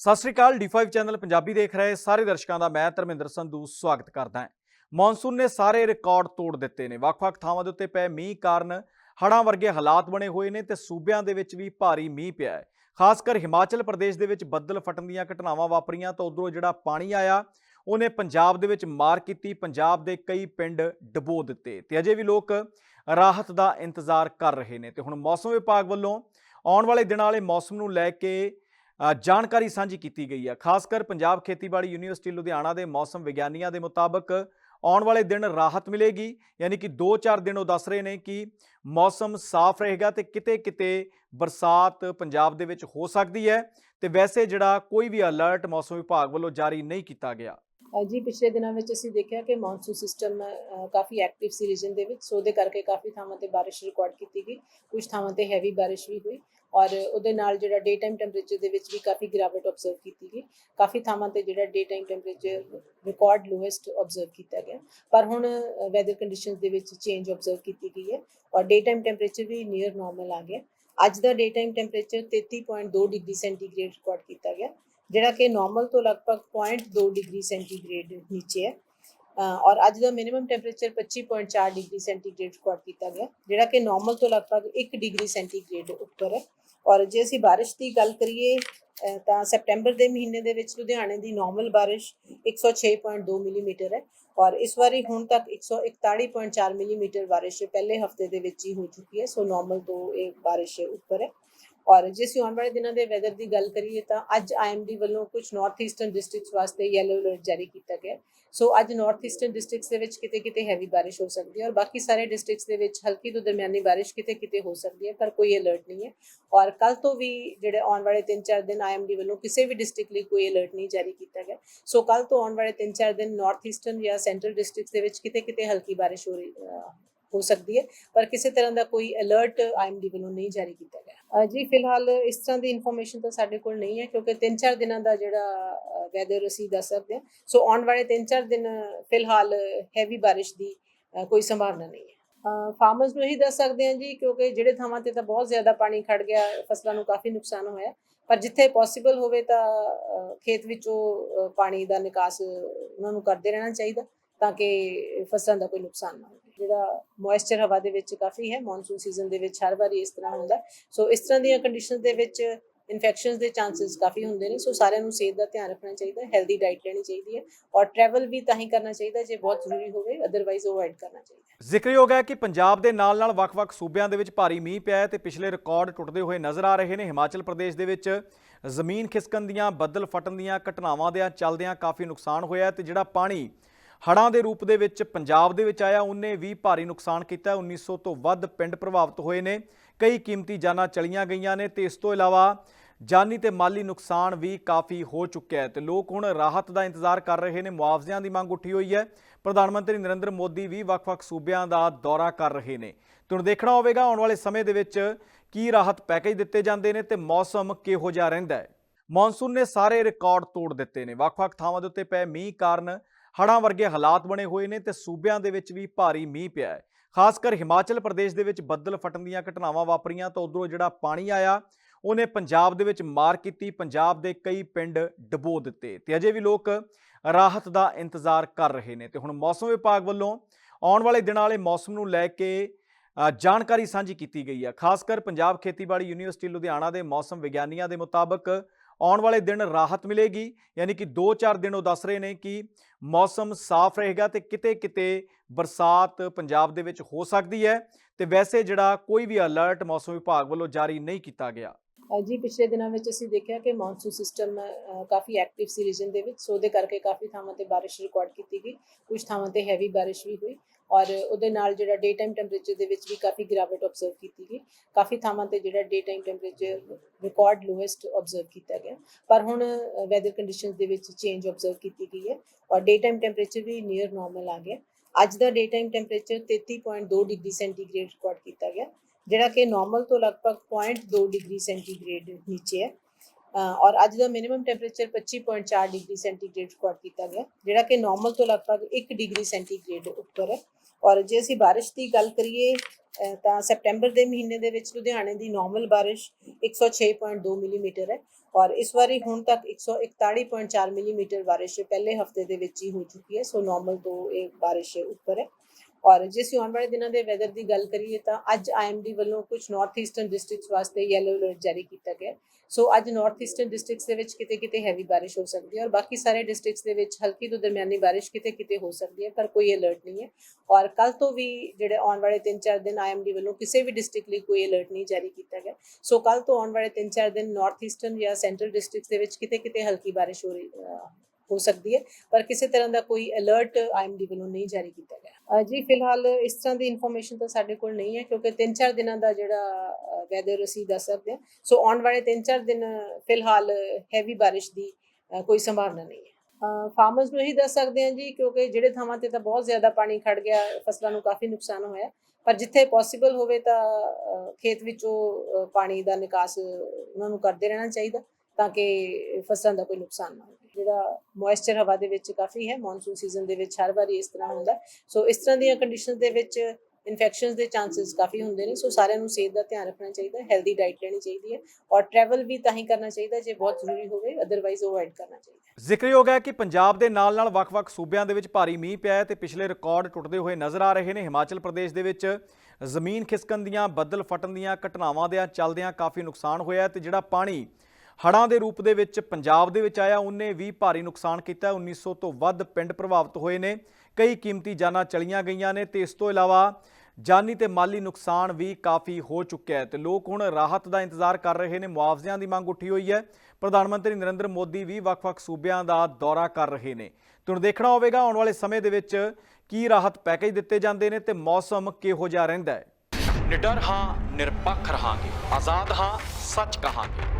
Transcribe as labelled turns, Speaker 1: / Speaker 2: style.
Speaker 1: ਸਤਿ ਸ੍ਰੀ ਅਕਾਲ D5 channel Punjabi ਦੇਖ ਰਹੇ ਸਾਰੇ ਦਰਸ਼ਕਾਂ ਦਾ, ਮੈਂ ਧਰਮਿੰਦਰ ਸੰਧੂ ਸਵਾਗਤ ਕਰਦਾ ਹਾਂ। ਮੌਨਸੂਨ ਨੇ ਸਾਰੇ ਰਿਕਾਰਡ ਤੋੜ ਦਿੱਤੇ ਨੇ। ਵੱਖ-ਵੱਖ ਥਾਵਾਂ ਦੇ ਉੱਤੇ ਪਏ ਮੀਂਹ ਕਾਰਨ ਹੜ੍ਹਾਂ ਵਰਗੇ ਹਾਲਾਤ ਬਣੇ ਹੋਏ ਨੇ ਤੇ ਸੂਬਿਆਂ ਦੇ ਵਿੱਚ ਵੀ ਭਾਰੀ ਮੀਂਹ ਪਿਆ ਹੈ। ਖਾਸ ਕਰ ਹਿਮਾਚਲ ਪ੍ਰਦੇਸ਼ ਦੇ ਵਿੱਚ ਬੱਦਲ ਫਟਣ ਦੀਆਂ ਘਟਨਾਵਾਂ ਵਾਪਰੀਆਂ ਤਾਂ ਉਧਰੋਂ ਜਿਹੜਾ ਪਾਣੀ ਆਇਆ, ਉਹਨੇ ਪੰਜਾਬ ਦੇ ਵਿੱਚ ਮਾਰ ਕੀਤੀ। ਪੰਜਾਬ ਦੇ ਕਈ ਪਿੰਡ ਡਬੋ ਦਿੱਤੇ ਤੇ ਅਜੇ ਵੀ ਲੋਕ ਰਾਹਤ ਦਾ ਇੰਤਜ਼ਾਰ ਕਰ ਰਹੇ ਨੇ। ਤੇ ਹੁਣ ਮੌਸਮ ਵਿਭਾਗ ਵੱਲੋਂ ਆਉਣ ਵਾਲੇ ਦਿਨਾਂ ਵਾਲੇ ਮੌਸਮ ਨੂੰ ਲੈ ਕੇ ਜਾਣਕਾਰੀ ਸਾਂਝੀ ਕੀਤੀ ਗਈ ਹੈ। ਖਾਸ ਕਰ ਪੰਜਾਬ ਖੇਤੀਬਾੜੀ ਯੂਨੀਵਰਸਿਟੀ ਲੁਧਿਆਣਾ ਦੇ ਮੌਸਮ ਵਿਗਿਆਨੀਆਂ ਦੇ ਮੁਤਾਬਕ ਆਉਣ ਵਾਲੇ ਦਿਨ ਰਾਹਤ ਮਿਲੇਗੀ। ਯਾਨੀ ਕਿ 2-4 ਦਿਨ ਉਹ ਦੱਸ ਰਹੇ ਨੇ ਕਿ ਮੌਸਮ ਸਾਫ਼ ਰਹੇਗਾ ਤੇ ਕਿਤੇ-ਕਿਤੇ ਬਰਸਾਤ ਪੰਜਾਬ ਦੇ ਵਿੱਚ ਹੋ ਸਕਦੀ ਹੈ ਤੇ ਵੈਸੇ ਜਿਹੜਾ ਕੋਈ ਵੀ ਅਲਰਟ ਮੌਸਮ ਵਿਭਾਗ ਵੱਲੋਂ ਜਾਰੀ ਨਹੀਂ ਕੀਤਾ ਗਿਆ।
Speaker 2: ਜੀ, ਪਿਛਲੇ ਦਿਨਾਂ ਵਿੱਚ ਅਸੀਂ ਦੇਖਿਆ ਕਿ ਮੌਨਸੂਨ ਸਿਸਟਮ ਕਾਫੀ ਐਕਟਿਵ ਸੀ ਰੀਜਨ ਦੇ ਵਿੱਚ, ਸੋ ਉਹਦੇ ਕਰਕੇ ਕਾਫੀ ਥਾਵਾਂ ਤੇ ਬਾਰਿਸ਼ ਰਿਕਾਰਡ ਕੀਤੀ ਗਈ। ਕੁਝ ਥਾਵਾਂ ਤੇ ਹੈਵੀ ਬਾਰਿਸ਼ ਵੀ ਹੋਈ। ਔਰ ਉਹਦੇ ਨਾਲ ਜਿਹੜਾ ਡੇ ਟਾਈਮ ਟੈਂਪਰੇਚਰ ਦੇ ਵਿੱਚ ਵੀ ਕਾਫੀ ਗਿਰਾਵਟ ਆਬਜ਼ਰਵ ਕੀਤੀ ਗਈ। ਕਾਫੀ ਥਾਵਾਂ ਤੇ ਜਿਹੜਾ day time temperature record lowest observe ਕੀਤਾ ਗਿਆ। ਪਰ ਹੁਣ ਵੈਦਰ ਕੰਡੀਸ਼ਨਸ ਦੇ ਵਿੱਚ ਚੇਂਜ ਆਬਜ਼ਰਵ ਕੀਤੀ ਗਈ ਹੈ ਔਰ ਡੇ ਟਾਈਮ ਟੈਂਪਰੇਚਰ ਵੀ ਨੀਅਰ ਨਾਰਮਲ ਆ ਗਿਆ। ਅੱਜ ਦਾ day time temperature 33.2 degree centigrade record ਕੀਤਾ ਗਿਆ, ਜਿਹੜਾ ਕਿ ਨਾਰਮਲ ਤੋਂ ਲਗਭਗ 0.2 ਡਿਗਰੀ ਸੈਂਟੀਗ੍ਰੇਡ ਨੀਚੇ ਹੈ। ਔਰ ਅੱਜ ਦਾ minimum temperature 25.4 degree centigrade record ਕੀਤਾ ਗਿਆ, ਜਿਹੜਾ ਕਿ ਨਾਰਮਲ ਤੋਂ ਲਗਭਗ 1 ਡਿਗਰੀ ਸੈਂਟੀਗ੍ਰੇਡ ਉੱਪਰ ਹੈ। ਔਰ ਜੇ ਅਸੀਂ ਬਾਰਿਸ਼ ਦੀ ਗੱਲ ਕਰੀਏ ਤਾਂ ਸੈਪਟੈਂਬਰ ਦੇ ਮਹੀਨੇ ਦੇ ਵਿੱਚ ਲੁਧਿਆਣੇ ਦੀ ਨਾਰਮਲ ਬਾਰਿਸ਼ 106.2 ਮਿਲੀਮੀਟਰ ਹੈ ਔਰ ਇਸ ਵਾਰੀ ਹੁਣ ਤੱਕ 141.4 ਮਿਲੀਮੀਟਰ ਬਾਰਿਸ਼ ਪਹਿਲੇ ਹਫ਼ਤੇ ਦੇ ਵਿੱਚ ਹੀ ਹੋ ਚੁੱਕੀ ਹੈ, ਸੋ ਨਾਰਮਲ ਤੋਂ ਇਹ ਬਾਰਿਸ਼ ਉੱਪਰ ਹੈ। ਔਰ ਜੇ ਅਸੀਂ ਆਉਣ ਵਾਲੇ ਦਿਨਾਂ ਦੇ ਵੈਦਰ ਦੀ ਗੱਲ ਕਰੀਏ ਤਾਂ ਅੱਜ ਆਈਐਮਡੀ ਵੱਲੋਂ ਕੁਝ ਨਾਰਥ ਈਸਟਰਨ ਡਿਸਟ੍ਰਿਕਟਸ ਵਾਸਤੇ ਯੈਲੋ ਅਲਰਟ ਜਾਰੀ ਕੀਤਾ ਗਿਆ। ਸੋ ਅੱਜ ਨਾਰਥ ਈਸਟਰਨ ਡਿਸਟ੍ਰਿਕਟਸ ਦੇ ਵਿੱਚ ਕਿਤੇ-ਕਿਤੇ ਹੈਵੀ ਬਾਰਿਸ਼ ਹੋ ਸਕਦੀ ਹੈ ਔਰ ਬਾਕੀ ਸਾਰੇ ਡਿਸਟ੍ਰਿਕਟਸ ਦੇ ਵਿੱਚ ਹਲਕੀ ਤੋਂ ਦਰਮਿਆਨੀ ਬਾਰਿਸ਼ ਕਿਤੇ-ਕਿਤੇ ਹੋ ਸਕਦੀ ਹੈ, ਪਰ ਕੋਈ ਅਲਰਟ ਨਹੀਂ ਹੈ। ਔਰ ਕੱਲ ਤੋਂ ਵੀ ਜਿਹੜੇ ਆਉਣ ਵਾਲੇ 3-4 ਦਿਨ ਆਈਐਮਡੀ ਵੱਲੋਂ ਕਿਸੇ ਵੀ ਡਿਸਟ੍ਰਿਕਟ ਲਈ ਕੋਈ ਅਲਰਟ ਨਹੀਂ ਜਾਰੀ ਕੀਤਾ ਗਿਆ। ਸੋ ਕੱਲ ਤੋਂ ਆਉਣ ਵਾਲੇ 3-4 ਦਿਨ ਨਾਰਥ ਈਸਟਰਨ ਜਾਂ ਸੈਂਟਰਲ ਡਿਸਟ੍ਰਿਕਟਸ ਦੇ ਵਿੱਚ ਕਿਤੇ-ਕਿਤੇ ਹਲਕੀ ਬਾਰਿਸ਼ ਹੋ ਰਹੀ ਹੋ ਸਕਦੀ ਹੈ, ਪਰ ਕਿਸੇ ਤਰ੍ਹਾਂ ਦਾ ਕੋਈ ਅਲਰਟ ਆਈਐਮਡੀ ਵੱਲੋਂ ਨਹੀਂ ਜਾਰੀ ਕੀਤਾ ਗਿਆ। ਜੀ, ਫਿਲਹਾਲ ਇਸ ਤਰ੍ਹਾਂ ਦੀ ਇਨਫੋਰਮੇਸ਼ਨ ਤਾਂ ਸਾਡੇ ਕੋਲ ਨਹੀਂ ਹੈ, ਕਿਉਂਕਿ 3-4 ਦਿਨਾਂ ਦਾ ਜਿਹੜਾ ਵੈਦਰ ਅਸੀਂ ਦੱਸ ਸਕਦੇ ਹਾਂ। ਸੋ ਆਉਣ ਵਾਲੇ 3-4 ਦਿਨ, ਫਿਲਹਾਲ ਹੈਵੀ ਬਾਰਿਸ਼ ਦੀ ਕੋਈ ਸੰਭਾਵਨਾ ਨਹੀਂ ਹੈ। ਫਾਰਮਰਸ ਨੂੰ ਇਹੀ ਦੱਸ ਸਕਦੇ ਹਾਂ ਜੀ, ਕਿਉਂਕਿ ਜਿਹੜੇ ਥਾਵਾਂ ਤੇ ਤਾਂ ਬਹੁਤ ਜ਼ਿਆਦਾ ਪਾਣੀ ਖੜ ਗਿਆ, ਫਸਲਾਂ ਨੂੰ ਕਾਫੀ ਨੁਕਸਾਨ ਹੋਇਆ ਪਰ ਜਿੱਥੇ ਪੋਸੀਬਲ ਹੋਵੇ ਤਾਂ ਖੇਤ ਵਿੱਚੋਂ ਪਾਣੀ ਦਾ ਨਿਕਾਸ, ਉਹਨਾਂ ਨੂੰ ਕਰਦੇ ਰਹਿਣਾ ਚਾਹੀਦਾ, ਤਾਂ ਕਿ ਫਸਲਾਂ ਦਾ ਕੋਈ ਨੁਕਸਾਨ ਨਾ ਹੋਵੇ। ਜਿਹੜਾ ਮੋਇਸਚਰ ਹਵਾ ਦੇ ਵਿੱਚ ਕਾਫੀ ਹੈ ਮੌਨਸੂਨ ਸੀਜ਼ਨ ਦੇ ਵਿੱਚ ਹਰ ਵਾਰੀ ਇਸ ਤਰ੍ਹਾਂ ਹੁੰਦਾ ਸੋ ਇਸ ਤਰ੍ਹਾਂ ਦੀਆਂ ਕੰਡੀਸ਼ਨਸ ਦੇ ਵਿੱਚ ਇਨਫੈਕਸ਼ਨਸ ਦੇ ਚਾਂਸਸ ਕਾਫੀ ਹੁੰਦੇ ਨੇ। ਸੋ ਸਾਰਿਆਂ ਨੂੰ ਸਿਹਤ ਦਾ ਧਿਆਨ ਰੱਖਣਾ ਚਾਹੀਦਾ ਹੈ ਹੈਲਦੀ ਡਾਈਟ ਲੈਣੀ ਚਾਹੀਦੀ ਹੈ ਔਰ ਟਰੈਵਲ ਵੀ ਤਾਂ ਹੀ ਕਰਨਾ ਚਾਹੀਦਾ ਜੇ ਬਹੁਤ ਜ਼ਰੂਰੀ ਹੋਵੇ ਅਦਰਵਾਈਜ਼ ਅਵੋਇਡ ਕਰਨਾ ਚਾਹੀਦਾ
Speaker 1: ਜ਼ਿਕਰਯੋਗ ਹੈ ਕਿ ਪੰਜਾਬ ਦੇ ਨਾਲ-ਨਾਲ ਵੱਖ-ਵੱਖ ਸੂਬਿਆਂ ਦੇ ਵਿੱਚ ਭਾਰੀ ਮੀਂਹ ਪਿਆ ਹੈ ਤੇ ਪਿਛਲੇ ਰਿਕਾਰਡ ਟੁੱਟਦੇ ਹੋਏ ਨਜ਼ਰ ਆ ਰਹੇ ਨੇ। ਹਿਮਾਚਲ ਪ੍ਰਦੇਸ਼ ਦੇ ਵਿੱਚ ਜ਼ਮੀਨ ਖਿਸਕਣ ਦੀਆਂ, ਬੱਦਲ ਫਟਣ ਦੀਆਂ ਘਟਨਾਵਾਂ ਦੇ ਚੱਲਦਿਆਂ ਕਾਫੀ ਨੁਕਸਾਨ ਹੋਇਆ ਹੈ ਤੇ ਜਿਹੜਾ ਪਾਣੀ ਹੜ੍ਹਾਂ ਦੇ ਰੂਪ ਦੇ ਵਿੱਚ ਪੰਜਾਬ ਦੇ ਵਿੱਚ ਆਇਆ, ਉਹਨੇ ਵੀ ਭਾਰੀ ਨੁਕਸਾਨ ਕੀਤਾ। ਹੈ। 1900 ਤੋਂ ਵੱਧ ਪਿੰਡ ਪ੍ਰਭਾਵਿਤ ਹੋਏ ਨੇ। ਕਈ ਕੀਮਤੀ ਜਾਨਾਂ ਚਲੀਆਂ ਗਈਆਂ ਨੇ ਤੇ ਇਸ ਤੋਂ ਇਲਾਵਾ ਜਾਨੀ ਤੇ ਮਾਲੀ ਨੁਕਸਾਨ ਵੀ ਕਾਫੀ ਹੋ ਚੁੱਕਿਆ ਹੈ ਤੇ ਲੋਕ ਹੁਣ ਰਾਹਤ ਦਾ ਇੰਤਜ਼ਾਰ ਕਰ ਰਹੇ ਨੇ। ਮੁਆਵਜ਼ਿਆਂ ਦੀ ਮੰਗ ਉੱਠੀ ਹੋਈ ਹੈ। ਪ੍ਰਧਾਨ ਮੰਤਰੀ ਨਰਿੰਦਰ ਮੋਦੀ ਵੀ ਵੱਖ-ਵੱਖ ਸੂਬਿਆਂ ਦਾ ਦੌਰਾ ਕਰ ਰਹੇ ਨੇ। ਤੇ ਹੁਣ ਦੇਖਣਾ ਹੋਵੇਗਾ, ਆਉਣ ਵਾਲੇ ਸਮੇਂ ਦੇ ਵਿੱਚ ਕੀ ਰਾਹਤ ਪੈਕੇਜ ਦਿੱਤੇ ਜਾਂਦੇ ਨੇ ਤੇ ਮੌਸਮ ਕਿਹੋ ਜਿਹਾ ਰਹਿੰਦਾ ਹੈ। ਮੌਨਸੂਨ ਨੇ ਸਾਰੇ ਰਿਕਾਰਡ ਤੋੜ ਦਿੱਤੇ ਨੇ। ਵੱਖ-ਵੱਖ ਥਾਵਾਂ ਦੇ ਉੱਤੇ ਪਏ ਮੀਂਹ ਕਾਰਨ ਹੜ੍ਹਾਂ ਵਰਗੇ ਹਾਲਾਤ ਬਣੇ ਹੋਏ ਨੇ ਤੇ ਸੂਬਿਆਂ ਦੇ ਵਿੱਚ ਵੀ ਭਾਰੀ ਮੀਂਹ ਪਿਆ ਹੈ। ਖਾਸ ਕਰ ਹਿਮਾਚਲ ਪ੍ਰਦੇਸ਼ ਦੇ ਵਿੱਚ ਬੱਦਲ ਫਟਣ ਦੀਆਂ ਘਟਨਾਵਾਂ ਵਾਪਰੀਆਂ ਤਾਂ ਉਧਰੋਂ ਜਿਹੜਾ ਪਾਣੀ ਆਇਆ, ਉਹਨੇ ਪੰਜਾਬ ਦੇ ਵਿੱਚ ਮਾਰ ਕੀਤੀ, ਪੰਜਾਬ ਦੇ ਕਈ ਪਿੰਡ ਡਬੋ ਦਿੱਤੇ ਤੇ ਅਜੇ ਵੀ ਲੋਕ ਰਾਹਤ ਦਾ ਇੰਤਜ਼ਾਰ ਕਰ ਰਹੇ ਨੇ ਤੇ ਹੁਣ ਮੌਸਮ ਵਿਭਾਗ ਵੱਲੋਂ ਆਉਣ ਵਾਲੇ ਦਿਨਾਂ ਵਾਲੇ ਮੌਸਮ ਨੂੰ ਲੈ ਕੇ ਜਾਣਕਾਰੀ ਸਾਂਝੀ ਕੀਤੀ ਗਈ ਹੈ। ਖਾਸ ਕਰ ਪੰਜਾਬ ਖੇਤੀਬਾੜੀ ਯੂਨੀਵਰਸਿਟੀ ਲੁਧਿਆਣਾ ਦੇ ਮੌਸਮ ਵਿਗਿਆਨੀਆਂ ਦੇ ਮੁਤਾਬਕ ਆਉਣ ਵਾਲੇ ਦਿਨ ਰਾਹਤ ਮਿਲੇਗੀ, ਯਾਨੀ ਕਿ 2-4 ਦਿਨ ਉਹ ਦੱਸ ਰਹੇ ਨੇ ਕਿ ਮੌਸਮ ਸਾਫ਼ ਰਹੇਗਾ ਤੇ ਕਿਤੇ-ਕਿਤੇ ਬਰਸਾਤ ਪੰਜਾਬ ਦੇ ਵਿੱਚ ਹੋ ਸਕਦੀ ਹੈ ਤੇ ਵੈਸੇ ਜਿਹੜਾ ਕੋਈ ਵੀ ਅਲਰਟ ਮੌਸਮ ਵਿਭਾਗ ਵੱਲੋਂ ਜਾਰੀ ਨਹੀਂ ਕੀਤਾ ਗਿਆ।
Speaker 2: ਜੀ, ਪਿਛਲੇ ਦਿਨਾਂ ਵਿੱਚ ਅਸੀਂ ਦੇਖਿਆ ਕਿ ਮੌਨਸੂਨ ਸਿਸਟਮ ਕਾਫੀ ਐਕਟਿਵ ਸੀ ਰੀਜਨ ਦੇ ਵਿੱਚ, ਸੋ ਉਹਦੇ ਕਰਕੇ ਕਾਫੀ ਥਾਵਾਂ ਤੇ ਬਾਰਿਸ਼ ਰਿਕਾਰਡ ਕੀਤੀ ਗਈ ਕੁਝ ਥਾਵਾਂ ਤੇ ਹੈਵੀ ਬਾਰਿਸ਼ ਵੀ ਹੋਈ। ਔਰ ਉਹਦੇ ਨਾਲ ਜਿਹੜਾ ਡੇ ਟਾਈਮ ਟੈਂਪਰੇਚਰ ਦੇ ਵਿੱਚ ਵੀ ਕਾਫੀ ਗਿਰਾਵਟ ਆਬਜ਼ਰਵ ਕੀਤੀ ਗਈ। ਕਾਫੀ ਥਾਵਾਂ ਤੇ ਜਿਹੜਾ day time temperature record lowest observe ਕੀਤਾ ਗਿਆ। ਪਰ ਹੁਣ ਵੈਦਰ ਕੰਡੀਸ਼ਨਸ ਦੇ ਵਿੱਚ ਚੇਂਜ ਆਬਜ਼ਰਵ ਕੀਤੀ ਗਈ ਹੈ ਔਰ ਡੇ ਟਾਈਮ ਟੈਂਪਰੇਚਰ ਵੀ ਨੀਅਰ ਨਾਰਮਲ ਆ ਗਿਆ। ਅੱਜ ਦਾ day time temperature 33.2 degree centigrade record ਕੀਤਾ ਗਿਆ, ਜਿਹੜਾ ਕਿ ਨਾਰਮਲ ਤੋਂ ਲਗਭਗ 0.2 ਡਿਗਰੀ ਸੈਂਟੀਗ੍ਰੇਡ ਨੀਚੇ ਹੈ। ਔਰ ਅੱਜ ਦਾ minimum temperature 25.4 degree centigrade record ਕੀਤਾ ਗਿਆ, ਜਿਹੜਾ ਕਿ ਨਾਰਮਲ ਤੋਂ ਲਗਭਗ 1 ਡਿਗਰੀ ਸੈਂਟੀਗ੍ਰੇਡ ਉੱਪਰ ਹੈ। ਔਰ ਜੇ ਅਸੀਂ ਬਾਰਿਸ਼ ਦੀ ਗੱਲ ਕਰੀਏ ਤਾਂ ਸੈਪਟੈਂਬਰ ਦੇ ਮਹੀਨੇ ਦੇ ਵਿੱਚ ਲੁਧਿਆਣੇ ਦੀ ਨਾਰਮਲ ਬਾਰਿਸ਼ 106.2 ਮਿਲੀਮੀਟਰ ਹੈ ਔਰ ਇਸ ਵਾਰੀ ਹੁਣ ਤੱਕ 141.4 ਮਿਲੀਮੀਟਰ ਬਾਰਿਸ਼ ਪਹਿਲੇ ਹਫ਼ਤੇ ਦੇ ਵਿੱਚ ਹੀ ਹੋ ਚੁੱਕੀ ਹੈ, ਸੋ ਨਾਰਮਲ ਤੋਂ ਇਹ ਬਾਰਿਸ਼ ਉੱਪਰ ਹੈ। ਔਰ ਜੇ ਅਸੀਂ ਆਉਣ ਵਾਲੇ ਦਿਨਾਂ ਦੇ ਵੈਦਰ ਦੀ ਗੱਲ ਕਰੀਏ ਤਾਂ ਅੱਜ ਆਈਐਮਡੀ ਵੱਲੋਂ ਕੁਝ ਨਾਰਥ ਈਸਟਰਨ ਡਿਸਟ੍ਰਿਕਟਸ ਵਾਸਤੇ ਯੈਲੋ ਅਲਰਟ ਜਾਰੀ ਕੀਤਾ ਗਿਆ। ਸੋ ਅੱਜ ਨਾਰਥ ਈਸਟਰਨ ਡਿਸਟ੍ਰਿਕਟਸ ਦੇ ਵਿੱਚ ਕਿਤੇ ਕਿਤੇ ਹੈਵੀ ਬਾਰਿਸ਼ ਹੋ ਸਕਦੀ ਹੈ ਔਰ ਬਾਕੀ ਸਾਰੇ ਡਿਸਟ੍ਰਿਕਟਸ ਦੇ ਵਿੱਚ ਹਲਕੀ ਤੋਂ ਦਰਮਿਆਨੀ ਬਾਰਿਸ਼ ਕਿਤੇ ਕਿਤੇ ਹੋ ਸਕਦੀ ਹੈ, ਪਰ ਕੋਈ ਅਲਰਟ ਨਹੀਂ ਹੈ। ਔਰ ਕੱਲ ਤੋਂ ਵੀ ਜਿਹੜੇ ਆਉਣ ਵਾਲੇ 3-4 ਦਿਨ ਆਈਐਮਡੀ ਵੱਲੋਂ ਕਿਸੇ ਵੀ ਡਿਸਟ੍ਰਿਕਟ ਲਈ ਕੋਈ ਅਲਰਟ ਨਹੀਂ ਜਾਰੀ ਕੀਤਾ ਗਿਆ। ਸੋ ਕੱਲ ਤੋਂ ਆਉਣ ਵਾਲੇ 3-4 ਦਿਨ ਨਾਰਥ ਈਸਟਰਨ ਜਾਂ ਸੈਂਟਰਲ ਡਿਸਟ੍ਰਿਕਟਸ ਦੇ ਵਿੱਚ ਕਿਤੇ ਕਿਤੇ ਹਲਕੀ ਬਾਰਿਸ਼ ਹੋ ਰਹੀ ਹੋ ਸਕਦੀ ਹੈ, ਪਰ ਕਿਸੇ ਤਰ੍ਹਾਂ ਦਾ ਕੋਈ ਅਲਰਟ ਆਈਐਮਡੀ ਵੱਲੋਂ ਨਹੀਂ ਜਾਰੀ ਕੀਤਾ ਗਿਆ। ਜੀ, ਫਿਲਹਾਲ ਇਸ ਤਰ੍ਹਾਂ ਦੀ ਇਨਫੋਰਮੇਸ਼ਨ ਤਾਂ ਸਾਡੇ ਕੋਲ ਨਹੀਂ ਹੈ, ਕਿਉਂਕਿ 3-4 ਦਿਨਾਂ ਦਾ ਜਿਹੜਾ ਵੈਦਰ ਅਸੀਂ ਦੱਸ ਸਕਦੇ ਹਾਂ। ਸੋ ਆਉਣ ਵਾਲੇ 3-4 ਦਿਨ, ਫਿਲਹਾਲ ਹੈਵੀ ਬਾਰਿਸ਼ ਦੀ ਕੋਈ ਸੰਭਾਵਨਾ ਨਹੀਂ ਹੈ। ਫਾਰਮਰਸ ਨੂੰ ਇਹੀ ਦੱਸ ਸਕਦੇ ਹਾਂ ਜੀ, ਕਿਉਂਕਿ ਜਿਹੜੇ ਥਾਵਾਂ ਤੇ ਤਾਂ ਬਹੁਤ ਜ਼ਿਆਦਾ ਪਾਣੀ ਖੜ ਗਿਆ, ਫਸਲਾਂ ਨੂੰ ਕਾਫੀ ਨੁਕਸਾਨ ਹੋਇਆ। ਪਰ ਜਿੱਥੇ ਪੋਸੀਬਲ ਹੋਵੇ ਤਾਂ ਖੇਤ ਵਿੱਚੋਂ ਪਾਣੀ ਦਾ ਨਿਕਾਸ, ਉਹਨਾਂ ਨੂੰ ਕਰਦੇ ਰਹਿਣਾ ਚਾਹੀਦਾ। ਤਾਂ ਕਿ ਫਸਲਾਂ ਦਾ ਕੋਈ ਨੁਕਸਾਨ ਨਾ ਹੋਵੇ। ਜਿਹੜਾ ਮੋਇਸਚਰ ਹਵਾ ਦੇ ਵਿੱਚ ਕਾਫੀ ਹੈ ਮੌਨਸੂਨ ਸੀਜ਼ਨ ਦੇ ਵਿੱਚ ਹਰ ਵਾਰੀ ਇਸ ਤਰ੍ਹਾਂ ਹੁੰਦਾ। ਸੋ ਇਸ ਤਰ੍ਹਾਂ ਦੀਆਂ ਕੰਡੀਸ਼ਨਸ ਦੇ ਵਿੱਚ ਇਨਫੈਕਸ਼ਨਸ ਦੇ ਚਾਂਸਸ ਕਾਫੀ ਹੁੰਦੇ ਨੇ। ਸੋ ਸਾਰਿਆਂ ਨੂੰ ਸਿਹਤ ਦਾ ਧਿਆਨ ਰੱਖਣਾ ਚਾਹੀਦਾ ਹੈ ਹੈਲਦੀ ਡਾਈਟ ਲੈਣੀ ਚਾਹੀਦੀ ਹੈ ਔਰ ਟਰੈਵਲ ਵੀ ਤਾਂ ਹੀ ਕਰਨਾ ਚਾਹੀਦਾ ਜੇ ਬਹੁਤ ਜ਼ਰੂਰੀ ਹੋਵੇ ਅਦਰਵਾਈਜ਼ ਅਵੋਇਡ ਕਰਨਾ ਚਾਹੀਦਾ
Speaker 1: ਜ਼ਿਕਰਯੋਗ ਹੈ ਕਿ ਪੰਜਾਬ ਦੇ ਨਾਲ-ਨਾਲ ਵੱਖ-ਵੱਖ ਸੂਬਿਆਂ ਦੇ ਵਿੱਚ ਭਾਰੀ ਮੀਂਹ ਪਿਆ ਹੈ ਤੇ ਪਿਛਲੇ ਰਿਕਾਰਡ ਟੁੱਟਦੇ ਹੋਏ ਨਜ਼ਰ ਆ ਰਹੇ ਨੇ। ਹਿਮਾਚਲ ਪ੍ਰਦੇਸ਼ ਦੇ ਵਿੱਚ ਜ਼ਮੀਨ ਖਿਸਕਣ ਦੀਆਂ, ਬੱਦਲ ਫਟਣ ਦੀਆਂ ਘਟਨਾਵਾਂ ਦੇ ਚੱਲਦਿਆਂ ਕਾਫੀ ਨੁਕਸਾਨ ਹੋਇਆ ਹੈ ਤੇ ਜਿਹੜਾ ਪਾਣੀ ਹੜ੍ਹਾਂ ਦੇ ਰੂਪ ਦੇ ਵਿੱਚ ਪੰਜਾਬ ਦੇ ਵਿੱਚ ਆਇਆ, ਉਹਨੇ ਵੀ ਭਾਰੀ ਨੁਕਸਾਨ ਕੀਤਾ। ਹੈ। 1900 ਤੋਂ ਵੱਧ ਪਿੰਡ ਪ੍ਰਭਾਵਿਤ ਹੋਏ ਨੇ। ਕਈ ਕੀਮਤੀ ਜਾਨਾਂ ਚਲੀਆਂ ਗਈਆਂ ਨੇ ਤੇ ਇਸ ਤੋਂ ਇਲਾਵਾ ਜਾਨੀ ਤੇ ਮਾਲੀ ਨੁਕਸਾਨ ਵੀ ਕਾਫੀ ਹੋ ਚੁੱਕਿਆ ਹੈ ਤੇ ਲੋਕ ਹੁਣ ਰਾਹਤ ਦਾ ਇੰਤਜ਼ਾਰ ਕਰ ਰਹੇ ਨੇ। ਮੁਆਵਜ਼ਿਆਂ ਦੀ ਮੰਗ ਉੱਠੀ ਹੋਈ ਹੈ। ਪ੍ਰਧਾਨ ਮੰਤਰੀ ਨਰਿੰਦਰ ਮੋਦੀ ਵੀ ਵੱਖ-ਵੱਖ ਸੂਬਿਆਂ ਦਾ ਦੌਰਾ ਕਰ ਰਹੇ ਨੇ। ਤੇ ਹੁਣ ਦੇਖਣਾ ਹੋਵੇਗਾ, ਆਉਣ ਵਾਲੇ ਸਮੇਂ ਦੇ ਵਿੱਚ ਕੀ ਰਾਹਤ ਪੈਕੇਜ ਦਿੱਤੇ ਜਾਂਦੇ ਨੇ ਤੇ ਮੌਸਮ ਕਿਹੋ ਜਿਹਾ ਰਹਿੰਦਾ ਹੈ।
Speaker 3: ਨਿਡਰ ਹਾਂ, ਨਿਰਪੱਖ ਰਹਾਂਗੇ। ਆਜ਼ਾਦ ਹਾਂ, ਸੱਚ ਕਹਾਂਗੇ।